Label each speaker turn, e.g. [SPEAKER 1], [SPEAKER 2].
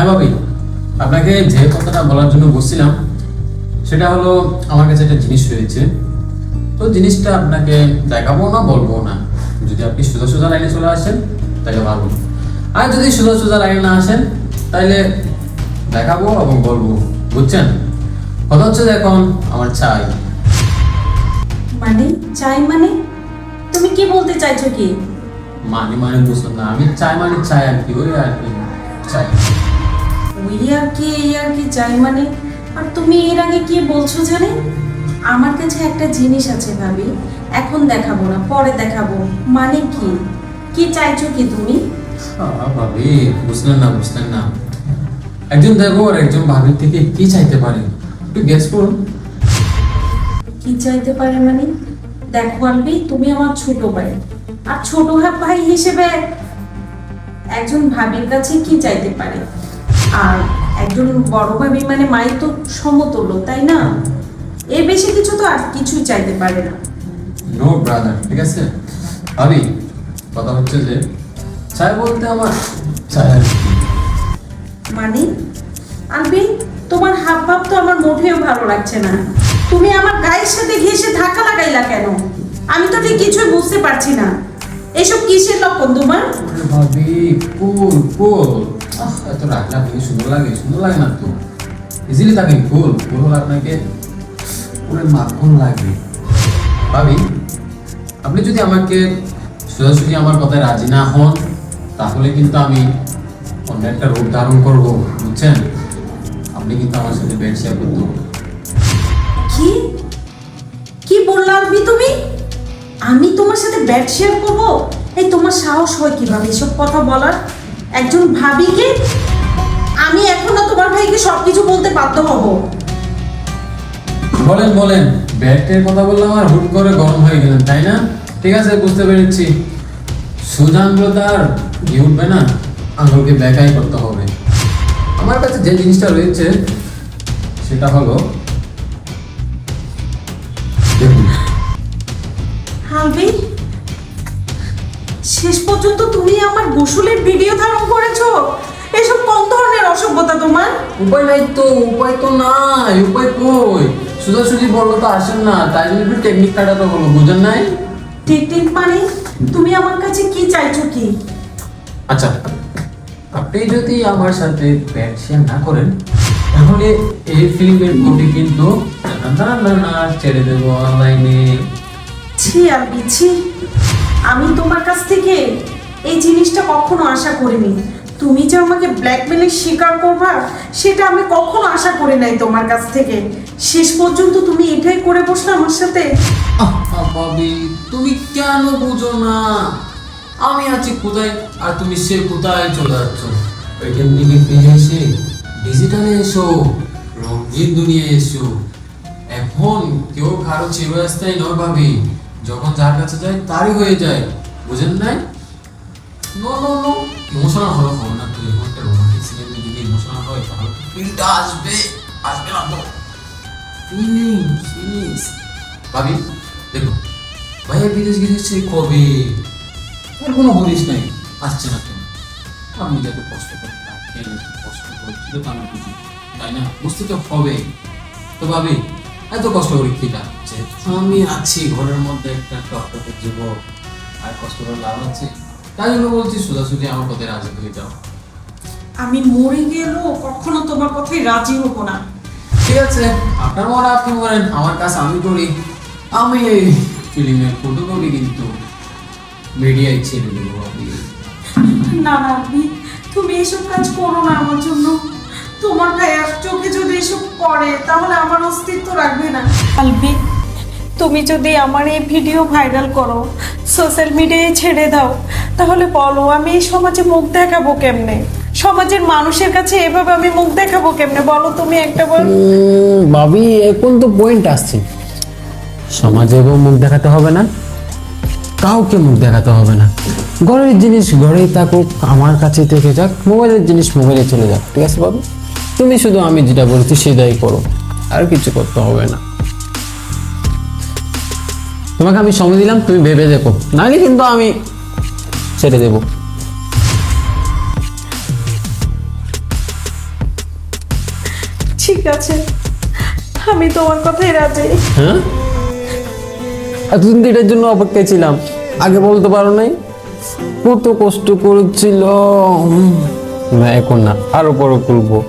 [SPEAKER 1] হ্যাঁ ভাবি আপনাকে যে কথাটা বলার জন্য বসছিলাম সেটা হলো আমার কাছে একটা জিনিস রয়েছে। তো জিনিসটা আপনাকে দেখাবো না বলব না। যদি আপনি সোজা সোজা লাইনে চলে আসেন তাহলে ভালো। আর যদি সোজা সোজা লাইনে না আসেন তাহলে দেখাবো এবং বলব। বুঝছেন? কথা হচ্ছে যে এখন আমার চাই।
[SPEAKER 2] মানে? চাই মানে? তুমি কি বলতে চাইছো কি?
[SPEAKER 1] মানে মানে বুঝলাম না। আমি চাই মানে চাই আর কি ওই আর কি। চাই।
[SPEAKER 2] ওই আর কি এই আর কি চাই মানে? আর তুমি এর আগে কি বলছো জানে? আমার কাছে একটা জিনিস আছে ভাবি এখন দেখাবো না পরে দেখাবো। মানে কি? কি চাইছো কি তুমি?
[SPEAKER 1] ভাবি বুঝলেন না বুঝলেন না। একজন দেখো আর একজন ভাবির থেকে কি চাইতে পারে? একটু গেস করুন।
[SPEAKER 2] কি চাইতে পারে মানে? দেখো আলবি তুমি আমার ছোট ভাই। আর ছোট ভাই হিসেবে একজন ভাবির কাছে কি চাইতে পারে? আর একজন বড় ভাবি মানে মাই তো সমতুল্য তাই না? এর বেশি কিছু তো আর কিছুই চাইতে পারে না।
[SPEAKER 1] নো ব্রাদার ঠিক আছে? ভাবি কথা হচ্ছে যে চাই বলতে আমার চাই
[SPEAKER 2] মানে? আলবি তোমার হাব ভাব তো আমার মোটেও ভালো লাগছে না। তুমি আমার গায়ের সাথে ঘেসে ধাক্কা লাগাইলা কেন? আমি তো ঠিক কিছুই বুঝতে পারছি না। এসব কিসের লক্ষণ তোমার?
[SPEAKER 1] ভাবি কুল কুল। এত রাগ সুন্দর লাগে? সুন্দর লাগে না তো? ইজিলি কুল কুল হলে আপনাকে পুরো মাখন ভাবি, আপনি যদি আমাকে সোজাসুজি আমার কথায় রাজি না হন, তাহলে কিন্তু আমি অন্য একটা রূপ ধারণ করব, বুঝছেন? আপনি কিন্তু আমার সাথে বেড শেয়ার করতে
[SPEAKER 2] কি? কি বললা আলবি তুমি? আমি তোমার সাথে ব্যাট শেয়ার করব? এই তোমার সাহস হয় কীভাবে এসব কথা বলার? একজন ভাবিকে আমি এখনও তোমার ভাইকে সবকিছু বলতে বাধ্য হব।
[SPEAKER 1] বলেন বলেন। ব্যাটের কথা বললাম আর হুট করে গরম হয়ে গেলেন তাই না? ঠিক আছে বুঝতে পেরেছি। সুজান ব্রদার কি উঠবে না আঙুলকে ব্যাকাই করতে হবে। আমার কাছে যে জিনিসটা রয়েছে সেটা হলো দেখুন।
[SPEAKER 2] হালবি শেষ পর্যন্ত তুমি আমার গোসলের ভিডিও ধারণ করেছ? এসব কোন ধরনের অসভ্যতা তোমার?
[SPEAKER 1] উপায় নাই তো উপায় তো নাই উপায় কই? সোজাসুজি বলল তো আসেন না তাই জন্য একটু টেকনিক কাটাতে হলো বুঝেন নাই?
[SPEAKER 2] ঠিক ঠিক মানে তুমি আমার কাছে কি চাইছো কি?
[SPEAKER 1] আচ্ছা আপনি যদি আমার সাথে ব্যাট শেয়ার না করেন তাহলে এই ফিল্মের কোটি কিন্তু না না না ছেড়ে দেবো অনলাইনে
[SPEAKER 2] ছি আলবি ছি আমি তোমার কাছ থেকে এই জিনিসটা কখনো আশা করিনি। তুমি যে আমাকে ব্ল্যাকমেলের শিকার করবা, সেটা আমি কখনো আশা করি নাই তোমার কাছ থেকে। শেষ পর্যন্ত তুমি এটাই করে বসলে আমার সাথে।
[SPEAKER 1] তুমি কেন বুঝো না? আমি আছি কোথায় আর তুমি সে কোথায় চলে যাচ্ছ? ওইখান থেকে ফিরে এসে ডিজিটালে এসো, রঙিন দুনিয়ায় এসো। এখন কেউ কারও চেয়ে রাস্তায় নয় ভাবি যখন যার কাছে যায় তারই হয়ে যায়। বুঝেন নাই? ইমোশনাল হলো না, তুই একটা রোমান্টিক সিনেমা যদি ইমোশনাল হয়, তাহলে ফিলটা আসবে। আসবে না তো। ফিলিংস ফিলিংস ভাবি দেখো ভাইয়া বিদেশ গিয়েছে কবে? ওর কোনো হদিস নাই। আসছে না কেন? আমি যত কষ্ট কেন কষ্ট করছিল তা তাই না? বুঝতে তো হবে। তো ভাবি এত কষ্ট করে কি লাগছে আমি আছি ঘরের মধ্যে একটা টকটকে যুবক আর কষ্ট করে লাভ আছে। তাই জন্য বলছি সোজাসুজি আমার পথে রাজি হয়ে যাও।
[SPEAKER 2] আমি মরে গেলেও কখনো তোমার কথায় রাজি হব না।
[SPEAKER 1] ঠিক আছে আপনার মনে আপনি বলেন আমার কাজ আমি করি। আমি এই ফিল্মের ফটো করি কিন্তু মিডিয়ায় ছেড়ে দেবো আপনি।
[SPEAKER 2] না না আপনি তুমি এসব কাজ করো না আমার জন্য। তোমার ভাইয়ার চোখে যদি এসব পড়ে তাহলে আমার অস্তিত্ব রাখবে না। আলবি তুমি যদি আমার এই ভিডিও ভাইরাল করো সোশ্যাল মিডিয়ায় ছেড়ে দাও তাহলে বলো আমি এই সমাজে মুখ দেখাবো কেমনে? সমাজের মানুষের কাছে এভাবে আমি মুখ দেখাবো কেমনে? বলো তুমি একটা বল
[SPEAKER 1] ভাবি এখন তো পয়েন্ট আসছে। সমাজেও মুখ দেখাতে হবে না। কাউকে মুখ দেখাতে হবে না। ঘরের জিনিস ঘরেই থাকুক আমার কাছে থেকে যাক মোবাইলের জিনিস মোবাইলে চলে যাক। ঠিক আছে বাবু তুমি শুধু আমি যেটা বলছি সেটাই করো। আর কিছু করতে হবে না। তোমাকে আমি সময় দিলাম তুমি ভেবে দেখো। নাহলে কিন্তু আমি ছেড়ে দেবো।
[SPEAKER 2] ঠিক আছে। আমি তোমার কথাই রাজি।
[SPEAKER 1] হ্যাঁ? এতদিন তো এটার জন্য অপেক্ষায় ছিলাম। আগে বলতে পারো নাই। কত কষ্ট করেছিল না এখন না। আরও বড় করব